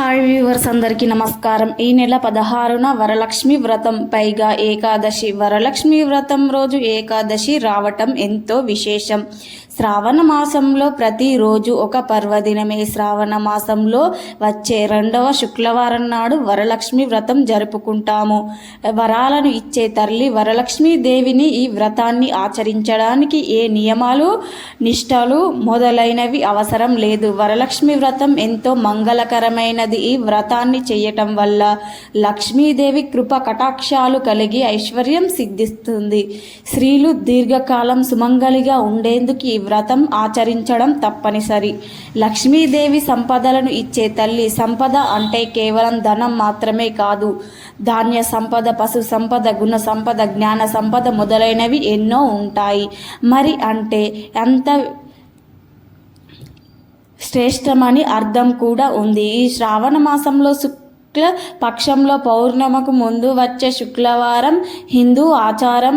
Hi viewers అందరికీ నమస్కారం. ఈ నెల పదహారున వరలక్ష్మి వ్రతం పైగా ఏకాదశి. వరలక్ష్మి వ్రతం రోజు ఏకాదశి రావటం ఎంతో విశేషం. శ్రావణ మాసంలో ప్రతిరోజు ఒక పర్వదినమే. శ్రావణ మాసంలో వచ్చే రెండవ శుక్రవారం నాడు వరలక్ష్మి వ్రతం జరుపుకుంటాము. వరాలను ఇచ్చే తల్లి వరలక్ష్మి దేవిని ఈ వ్రతాన్ని ఆచరించడానికి ఏ నియమాలు నిష్టలు మొదలైనవి అవసరం లేదు. వరలక్ష్మి వ్రతం ఎంతో మంగళకరమైనది ఈ వ్రతాన్ని చేయటం వల్ల లక్ష్మీదేవి కృప కటాక్షాలు కలిగి ఐశ్వర్యం సిద్ధిస్తుంది. స్త్రీలు దీర్ఘకాలం సుమంగలిగా ఉండేందుకు ఈ వ్రతం ఆచరించడం తప్పనిసరి. లక్ష్మీదేవి సంపదలను ఇచ్చే తల్లి సంపద అంటే కేవలం ధనం మాత్రమే కాదు. ధాన్య సంపద పశు సంపద గుణ సంపద జ్ఞాన సంపద మొదలైనవి ఎన్నో ఉంటాయి. మరి అంటే అంత శ్రేష్టమని అర్థం కూడా ఉంది. ఈ శ్రావణ మాసంలో శుక్ల పక్షంలో పౌర్ణమకు ముందు వచ్చే శుక్రవారం హిందూ ఆచారం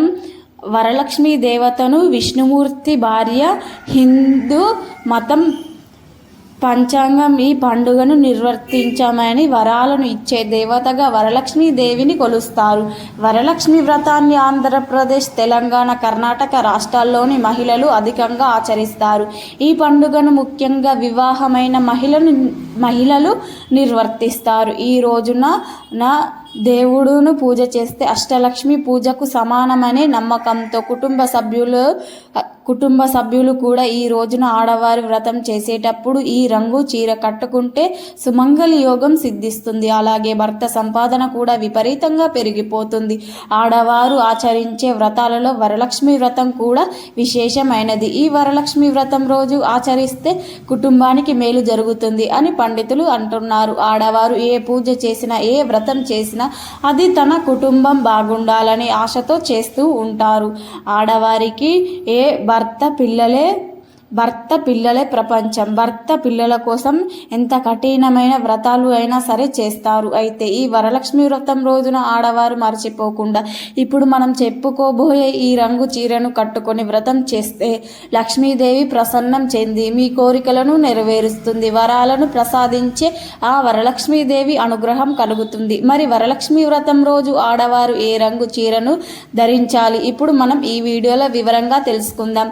వరలక్ష్మి దేవతను విష్ణుమూర్తి భార్య హిందూ మతం పంచాంగం ఈ పండుగను నిర్వర్తించమని వరాలను ఇచ్చే దేవతగా వరలక్ష్మి దేవిని కొలుస్తారు. వరలక్ష్మి వ్రతాన్ని ఆంధ్రప్రదేశ్ తెలంగాణ కర్ణాటక రాష్ట్రాల్లోని మహిళలు అధికంగా ఆచరిస్తారు. ఈ పండుగను ముఖ్యంగా వివాహమైన మహిళను మహిళలు నిర్వర్తిస్తారు. ఈ రోజున నా దేవుడును పూజ చేస్తే అష్టలక్ష్మి పూజకు సమానమనే నమ్మకంతో కుటుంబ సభ్యులు కుటుంబ సభ్యులు కూడా ఈ రోజున ఆడవారి వ్రతం చేసేటప్పుడు ఈ రంగు చీర కట్టుకుంటే సుమంగళి యోగం సిద్ధిస్తుంది. అలాగే భర్త సంపాదన కూడా విపరీతంగా పెరిగిపోతుంది. ఆడవారు ఆచరించే వ్రతాలలో వరలక్ష్మి వ్రతం కూడా విశేషమైనది. ఈ వరలక్ష్మి వ్రతం రోజు ఆచరిస్తే కుటుంబానికి మేలు జరుగుతుంది అని పండితులు అంటున్నారు. ఆడవారు ఏ పూజ చేసినా ఏ వ్రతం చేసినా అది తన కుటుంబం బాగుండాలని ఆశతో చేస్తూ ఉంటారు. ఆడవారికి ఏ భర్త పిల్లలే భర్త పిల్లలే ప్రపంచం. భర్త పిల్లల కోసం ఎంత కఠినమైన వ్రతాలు అయినా సరే చేస్తారు. అయితే ఈ వరలక్ష్మి వ్రతం రోజున ఆడవారు మర్చిపోకుండా ఇప్పుడు మనం చెప్పుకోబోయే ఈ రంగు చీరను కట్టుకొని వ్రతం చేస్తే లక్ష్మీదేవి ప్రసన్నం చెంది మీ కోరికలను నెరవేరుస్తుంది. వరాలను ప్రసాదించే ఆ వరలక్ష్మీదేవి అనుగ్రహం కలుగుతుంది. మరి వరలక్ష్మి వ్రతం రోజు ఆడవారు ఏ రంగు చీరను ధరించాలి? ఇప్పుడు మనం ఈ వీడియోలో వివరంగా తెలుసుకుందాం.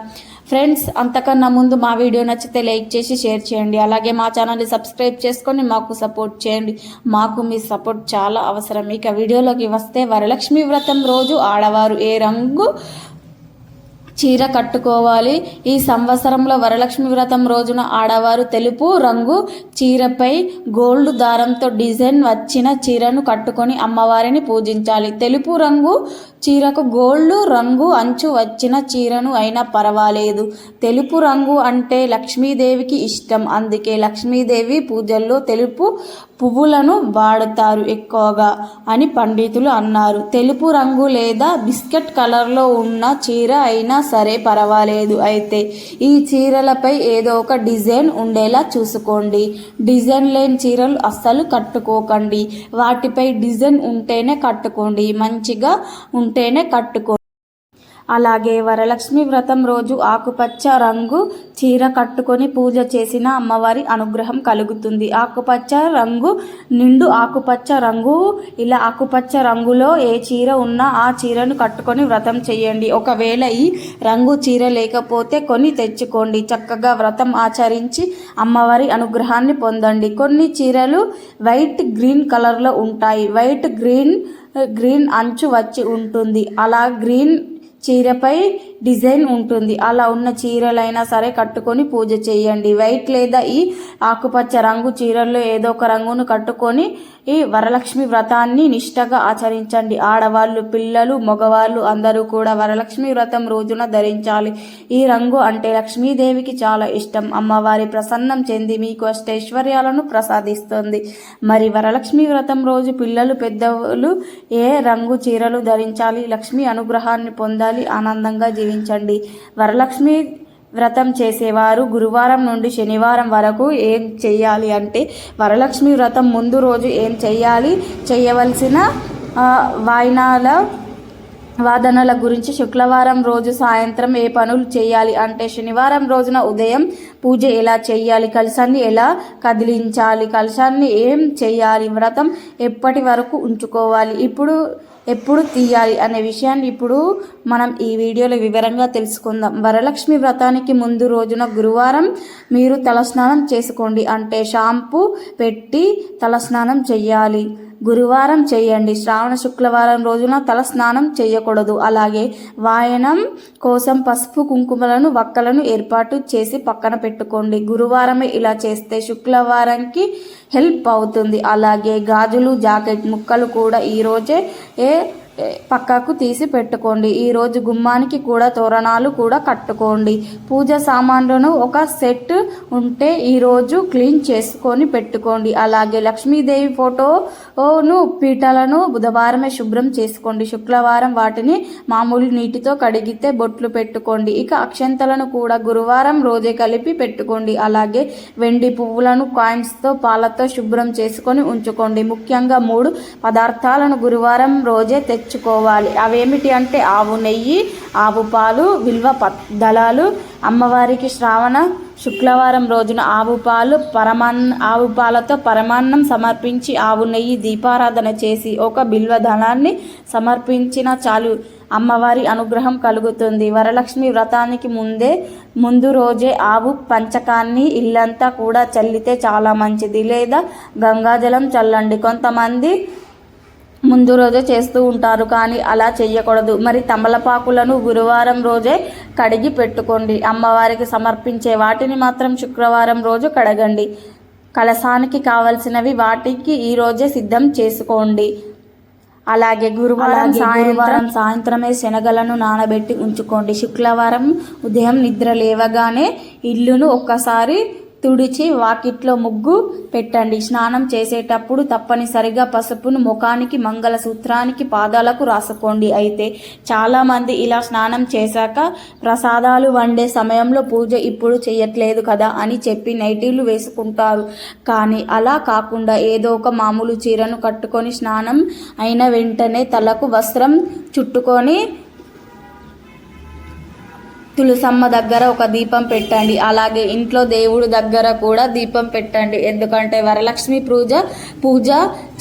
ఫ్రెండ్స్ అంతకన్నా ముందు మా వీడియో నచ్చితే లైక్ చేసి షేర్ చేయండి. అలాగే మా ఛానల్ని సబ్స్క్రైబ్ చేసుకొని మాకు సపోర్ట్ చేయండి. మాకు మీ సపోర్ట్ చాలా అవసరం. ఇక వీడియోలోకి వస్తే వరలక్ష్మి వ్రతం రోజు ఆడవారు ఏ రంగు చీర కట్టుకోవాలి. ఈ సంవత్సరంలో వరలక్ష్మి వ్రతం రోజున ఆడవారు తెలుపు రంగు చీరపై గోల్డ్ దారంతో డిజైన్ వచ్చిన చీరను కట్టుకొని అమ్మవారిని పూజించాలి. తెలుపు రంగు చీరకు గోల్డ్ రంగు అంచు వచ్చిన చీరను అయినా పర్వాలేదు. తెలుపు రంగు అంటే లక్ష్మీదేవికి ఇష్టం. అందుకే లక్ష్మీదేవి పూజల్లో తెలుపు పువ్వులను వాడతారు ఎక్కువగా అని పండితులు అన్నారు. తెలుపు రంగు లేదా బిస్కెట్ కలర్లో ఉన్న చీర అయినా సరే పర్వాలేదు. అయితే ఈ చీరలపై ఏదో ఒక డిజైన్ ఉండేలా చూసుకోండి. డిజైన్ లేని చీరలు అస్సలు కట్టుకోకండి. వాటిపై డిజైన్ ఉంటేనే కట్టుకోండి. మంచిగా ఉంటేనే కట్టుకో అలాగే వరలక్ష్మి వ్రతం రోజు ఆకుపచ్చ రంగు చీర కట్టుకొని పూజ చేసిన అమ్మవారి అనుగ్రహం కలుగుతుంది. ఆకుపచ్చ రంగు నిండు ఆకుపచ్చ రంగు ఇలా ఆకుపచ్చ రంగులో ఏ చీర ఉన్నా ఆ చీరను కట్టుకొని వ్రతం చేయండి. ఒకవేళ ఈ రంగు చీర లేకపోతే కొని తెచ్చుకోండి. చక్కగా వ్రతం ఆచరించి అమ్మవారి అనుగ్రహాన్ని పొందండి. కొన్ని చీరలు వైట్ గ్రీన్ కలర్లో ఉంటాయి. వైట్ గ్రీన్ గ్రీన్ అంచు వచ్చి ఉంటుంది. అలా గ్రీన్ చీరపై డిజైన్ ఉంటుంది. అలా ఉన్న చీరలైనా సరే కట్టుకొని పూజ చేయండి. వైట్ లేదా ఈ ఆకుపచ్చ రంగు చీరల్లో ఏదో ఒక రంగును కట్టుకొని ఈ వరలక్ష్మి వ్రతాన్ని నిష్టగా ఆచరించండి. ఆడవాళ్ళు పిల్లలు మగవాళ్ళు అందరూ కూడా వరలక్ష్మి వ్రతం రోజున ధరించాలి. ఈ రంగు అంటే లక్ష్మీదేవికి చాలా ఇష్టం. అమ్మవారి ప్రసన్నం చెంది మీకు అష్టైశ్వర్యాలను ప్రసాదిస్తుంది. మరి వరలక్ష్మి వ్రతం రోజు పిల్లలు పెద్దలు ఏ రంగు చీరలు ధరించాలి? లక్ష్మి అనుగ్రహాన్ని పొందాలి ఆనందంగా జీవించండి. వరలక్ష్మి వ్రతం చేసేవారు గురువారం నుండి శనివారం వరకు ఏం చేయాలి అంటే వరలక్ష్మి వ్రతం ముందు రోజు ఏం చేయాలి చేయవలసిన వాయినాల వాదనల గురించి శుక్రవారం రోజు సాయంత్రం ఏ పనులు చేయాలి అంటే శనివారం రోజున ఉదయం పూజ ఎలా చేయాలి కలశాన్ని ఎలా కదిలించాలి? కలశాన్ని ఏం చేయాలి వ్రతం ఎప్పటి వరకు ఉంచుకోవాలి? ఇప్పుడు ఎప్పుడు తీయాలి అనే విషయాన్ని ఇప్పుడు మనం ఈ వీడియోలో వివరంగా తెలుసుకుందాం. వరలక్ష్మి వ్రతానికి ముందు రోజున గురువారం మీరు తలస్నానం చేసుకోండి. అంటే షాంపూ పెట్టి తలస్నానం చెయ్యాలి గురువారం చేయండి. శ్రావణ శుక్రవారం రోజున తల స్నానం చేయకూడదు. అలాగే వాయనం కోసం పసుపు కుంకుమలను వక్కలను ఏర్పాటు చేసి పక్కన పెట్టుకోండి. గురువారమే ఇలా చేస్తే శుక్రవారంకి హెల్ప్ అవుతుంది. అలాగే గాజులు జాకెట్ ముక్కలు కూడా ఈరోజే ఏ పక్కకు తీసి పెట్టుకోండి. ఈరోజు గుమ్మానికి కూడా తోరణాలు కూడా కట్టుకోండి. పూజ సామాన్లను ఒక సెట్ ఉంటే ఈరోజు క్లీన్ చేసుకొని పెట్టుకోండి. అలాగే లక్ష్మీదేవి ఫోటోను పీటలను బుధవారమే శుభ్రం చేసుకోండి. శుక్రవారం వాటిని మామూలు నీటితో కడిగితే బొట్లు పెట్టుకోండి. ఇక అక్షంతలను కూడా గురువారం రోజే కలిపి పెట్టుకోండి. అలాగే వెండి పువ్వులను కాయిన్స్తో పాలతో శుభ్రం చేసుకొని ఉంచుకోండి. ముఖ్యంగా మూడు పదార్థాలను గురువారం రోజే తెచ్చు తెచ్చుకోవాలి. అవేమిటి అంటే ఆవు నెయ్యి ఆవు పాలు విల్వ దళాలు. అమ్మవారికి శ్రావణ శుక్రవారం రోజున ఆవు పాలు పరమాన్ ఆవు పాలతో పరమాన్నం సమర్పించి ఆవు నెయ్యి దీపారాధన చేసి ఒక బిల్వ ధనాన్ని సమర్పించిన చాలు. అమ్మవారి అనుగ్రహం కలుగుతుంది. వరలక్ష్మి వ్రతానికి ముందే ముందు రోజే ఆవు పంచకాన్ని ఇల్లంతా కూడా చల్లితే చాలా మంచిది. లేదా గంగాజలం చల్లండి. కొంతమంది ముందు రోజే చేస్తూ ఉంటారు. కానీ అలా చెయ్యకూడదు. మరి తమలపాకులను గురువారం రోజే కడిగి పెట్టుకోండి. అమ్మవారికి సమర్పించే వాటిని మాత్రం శుక్రవారం రోజు కడగండి. కలసానికి కావలసినవి వాటికి ఈ రోజే సిద్ధం చేసుకోండి. అలాగే గురువారం సాయంత్రం సాయంత్రమే శనగలను నానబెట్టి ఉంచుకోండి. శుక్రవారం ఉదయం నిద్ర లేవగానే ఇల్లును ఒక్కసారి తుడిచి వాకిట్లో ముగ్గు పెట్టండి. స్నానం చేసేటప్పుడు తప్పనిసరిగా పసుపును ముఖానికి మంగళసూత్రానికి పాదాలకు రాసుకోండి. అయితే చాలామంది ఇలా స్నానం చేశాక ప్రసాదాలు వండే సమయంలో పూజ ఇప్పుడు చేయట్లేదు కదా అని చెప్పి నైటీలు వేసుకుంటారు. కానీ అలా కాకుండా ఏదో ఒక మామూలు చీరను కట్టుకొని స్నానం అయిన వెంటనే తలకు వస్త్రం చుట్టుకొని తులసమ్మ దగ్గర ఒక దీపం పెట్టండి. అలాగే ఇంట్లో దేవుడు దగ్గర కూడా దీపం పెట్టండి. ఎందుకంటే వరలక్ష్మి పూజ పూజ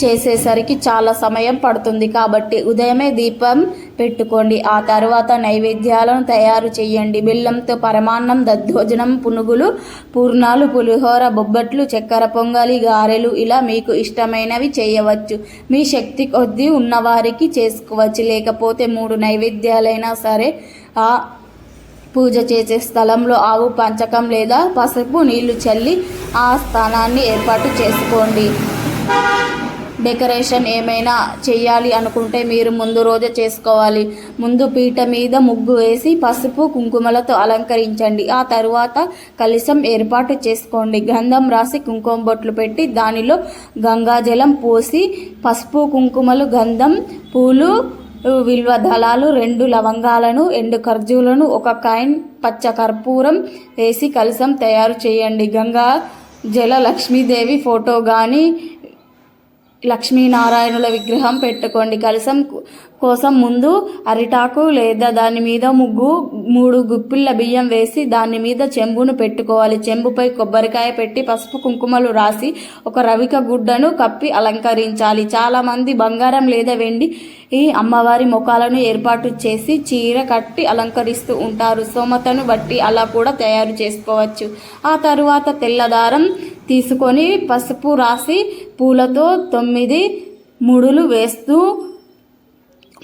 చేసేసరికి చాలా సమయం పడుతుంది. కాబట్టి ఉదయమే దీపం పెట్టుకోండి. ఆ తర్వాత నైవేద్యాలను తయారు చేయండి. బెల్లంతో పరమాన్నం దద్దోజనం పునుగులు పూర్ణాలు పులిహోర బొబ్బట్లు చక్కెర పొంగలి గారెలు ఇలా మీకు ఇష్టమైనవి చేయవచ్చు. మీ శక్తి కొద్దీ ఉన్నవారికి చేసుకోవచ్చు. లేకపోతే మూడు నైవేద్యాలైనా సరే ఆ పూజ చేసే స్థలంలో ఆవు పంచకం లేదా పసుపు నీళ్ళు చల్లి ఆ స్థానాన్ని ఏర్పాటు చేసుకోండి. డెకరేషన్ ఏమైనా చేయాలి అనుకుంటే మీరు ముందు రోజే చేసుకోవాలి. ముందు పీట మీద ముగ్గు వేసి పసుపు కుంకుమలతో అలంకరించండి. ఆ తరువాత కలశం ఏర్పాటు చేసుకోండి. గంధం రాసి కుంకుమ బొట్లు పెట్టి దానిలో గంగాజలం పోసి పసుపు కుంకుమలు గంధం పూలు విల్వ దళాలు రెండు లవంగాలను ఎండు ఖర్జూలను ఒక కాయిన్ పచ్చ కర్పూరం వేసి కలసం తయారు చేయండి. గంగా జల లక్ష్మీదేవి ఫోటో కానీ లక్ష్మీనారాయణుల విగ్రహం పెట్టుకోండి. కలసం కోసం ముందు అరిటాకు లేదా దాని మీద ముగ్గు మూడు గుప్పిళ్ళ బియ్యం వేసి దాని మీద చెంబును పెట్టుకోవాలి. చెంబుపై కొబ్బరికాయ పెట్టి పసుపు కుంకుమలు రాసి ఒక రవిక గుడ్డను కప్పి అలంకరించాలి. చాలామంది బంగారం లేదా వెండి ఈ అమ్మవారి ముఖాలను ఏర్పాటు చేసి చీర కట్టి అలంకరిస్తూ ఉంటారు. సోమతను బట్టి అలా కూడా తయారు చేసుకోవచ్చు. ఆ తరువాత తెల్లదారం తీసుకొని పసుపు రాసి పూలతో తొమ్మిది ముడులు వేస్తూ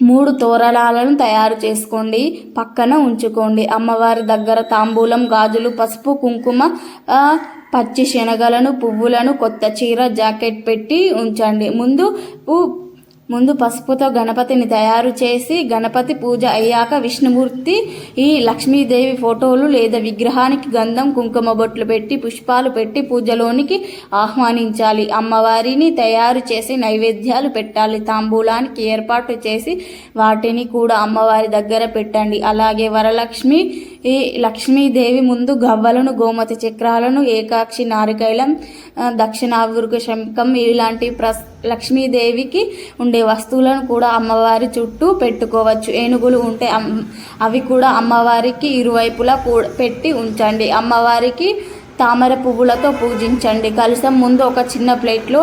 మూడు తోరణాలను తయారు చేసుకోండి. పక్కన ఉంచుకోండి. అమ్మవారి దగ్గర తాంబూలం గాజులు పసుపు కుంకుమ పచ్చి శనగలను పువ్వులను కొత్త చీర జాకెట్ పెట్టి ఉంచండి. ముందు ముందు పసుపుతో గణపతిని తయారు చేసి గణపతి పూజ అయ్యాక విష్ణుమూర్తి ఈ లక్ష్మీదేవి ఫోటోలు లేదా విగ్రహానికి గంధం కుంకుమ బొట్లు పెట్టి పుష్పాలు పెట్టి పూజలోనికి ఆహ్వానించాలి. అమ్మవారిని తయారు చేసి నైవేద్యాలు పెట్టాలి. తాంబూలానికి ఏర్పాటు చేసి వాటిని కూడా అమ్మవారి దగ్గర పెట్టండి. అలాగే వరలక్ష్మి ఈ లక్ష్మీదేవి ముందు గవ్వలను గోమతి చక్రాలను ఏకాక్షి నారికైలం ఆ, దక్షిణావృక శంఖం ఇలాంటి ప్రస్ లక్ష్మీదేవికి ఉండే వస్తువులను కూడా అమ్మవారి చుట్టూ పెట్టుకోవచ్చు. ఏనుగులు ఉంటే అమ్- అవి కూడా అమ్మవారికి ఇరువైపులా పెట్టి ఉంచండి. అమ్మవారికి తామర పువ్వులతో పూజించండి. కలసం ముందు ఒక చిన్న ప్లేట్లో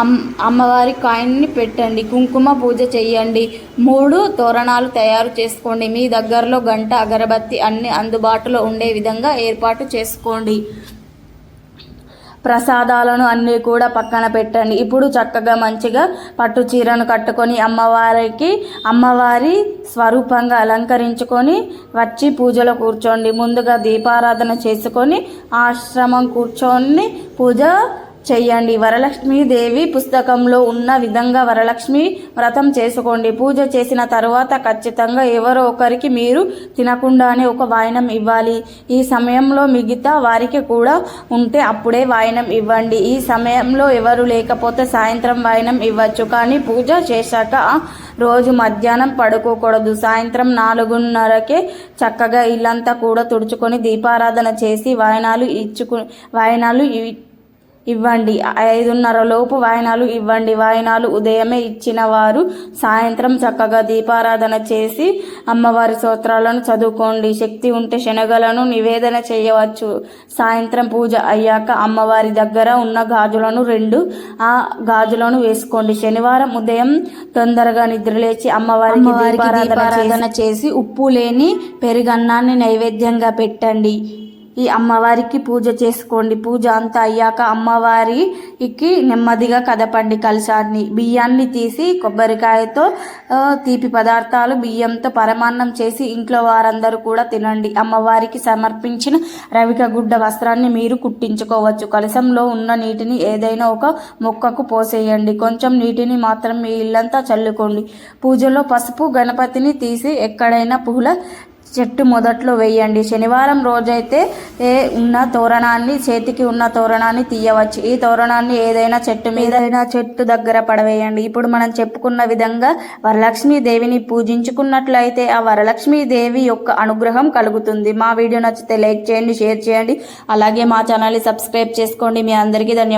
అమ్ అమ్మవారి కాయిన్ని పెట్టండి. కుంకుమ పూజ చేయండి మూడు తోరణాలు తయారు చేసుకోండి. మీ దగ్గరలో గంట అగరబత్తి అన్ని అందుబాటులో ఉండే విధంగా ఏర్పాటు చేసుకోండి. ప్రసాదాలను అన్నీ కూడా పక్కన పెట్టండి. ఇప్పుడు చక్కగా మంచిగా పట్టు చీరను కట్టుకొని అమ్మవారికి అమ్మవారి స్వరూపంగా అలంకరించుకొని వచ్చి పూజలో కూర్చోండి. ముందుగా దీపారాధన చేసుకొని ఆశ్రమం కూర్చొని పూజ చెయ్యండి వరలక్ష్మీదేవి పుస్తకంలో ఉన్న విధంగా వరలక్ష్మి వ్రతం చేసుకోండి. పూజ చేసిన తర్వాత ఖచ్చితంగా ఎవరో ఒకరికి మీరు తినకుండానే ఒక వాయనం ఇవ్వాలి. ఈ సమయంలో మిగతా వారికి కూడా ఉంటే అప్పుడే వాయనం ఇవ్వండి. ఈ సమయంలో ఎవరు లేకపోతే సాయంత్రం వాయనం ఇవ్వచ్చు. కానీ పూజ చేశాక రోజు మధ్యాహ్నం పడుకోకూడదు. సాయంత్రం నాలుగున్నరకే చక్కగా ఇల్లంతా కూడా తుడుచుకొని దీపారాధన చేసి వాయనాలు ఇచ్చుకు వాయనాలు ఇ- ఇవ్వండి. ఐదున్నర లోపు వాయనాలు ఇవ్వండి. వాయనాలు ఉదయమే ఇచ్చిన వారు సాయంత్రం చక్కగా దీపారాధన చేసి అమ్మవారి స్తోత్రాలను చదువుకోండి. శక్తి ఉంటే శనగలను నివేదన చేయవచ్చు. సాయంత్రం పూజ అయ్యాక అమ్మవారి దగ్గర ఉన్న గాజులను రెండు ఆ గాజులను వేసుకోండి. శనివారం ఉదయం తొందరగా నిద్రలేచి అమ్మవారికి అమ్మవారికి దీపారాధన చేసి ఉప్పు లేని పెరుగన్నాన్ని నైవేద్యంగా పెట్టండి. ఈ అమ్మవారికి పూజ చేసుకోండి. పూజ అంతా అయ్యాక అమ్మవారికి నెమ్మదిగా కదపండి కలశాన్ని. బియ్యాన్ని తీసి కొబ్బరికాయతో తీపి పదార్థాలు బియ్యంతో పరమాన్నం చేసి ఇంట్లో వారందరూ కూడా తినండి. అమ్మవారికి సమర్పించిన రవిక గుడ్డ వస్త్రాన్ని మీరు కుట్టించుకోవచ్చు. కలశంలో ఉన్న నీటిని ఏదైనా ఒక మొక్కకు పోసేయండి. కొంచెం నీటిని మాత్రం మీ ఇల్లంతా చల్లుకోండి. పూజలో పసుపు గణపతిని తీసి ఎక్కడైనా పూల చెట్టు మొదట్లో వేయండి. శనివారం రోజైతే ఏ ఉన్న తోరణాన్ని చేతికి ఉన్న తోరణాన్ని తీయవచ్చు. ఈ తోరణాన్ని ఏదైనా చెట్టు మీద ఏదైనా చెట్టు దగ్గర పడవేయండి. ఇప్పుడు మనం చెప్పుకున్న విధంగా వరలక్ష్మీ దేవిని పూజించుకున్నట్లయితే ఆ వరలక్ష్మీ దేవి యొక్క అనుగ్రహం కలుగుతుంది. మా వీడియో నచ్చితే లైక్ చేయండి షేర్ చేయండి. అలాగే మా ఛానల్ని సబ్స్క్రైబ్ చేసుకోండి. మీ అందరికీ ధన్యవాదాలు.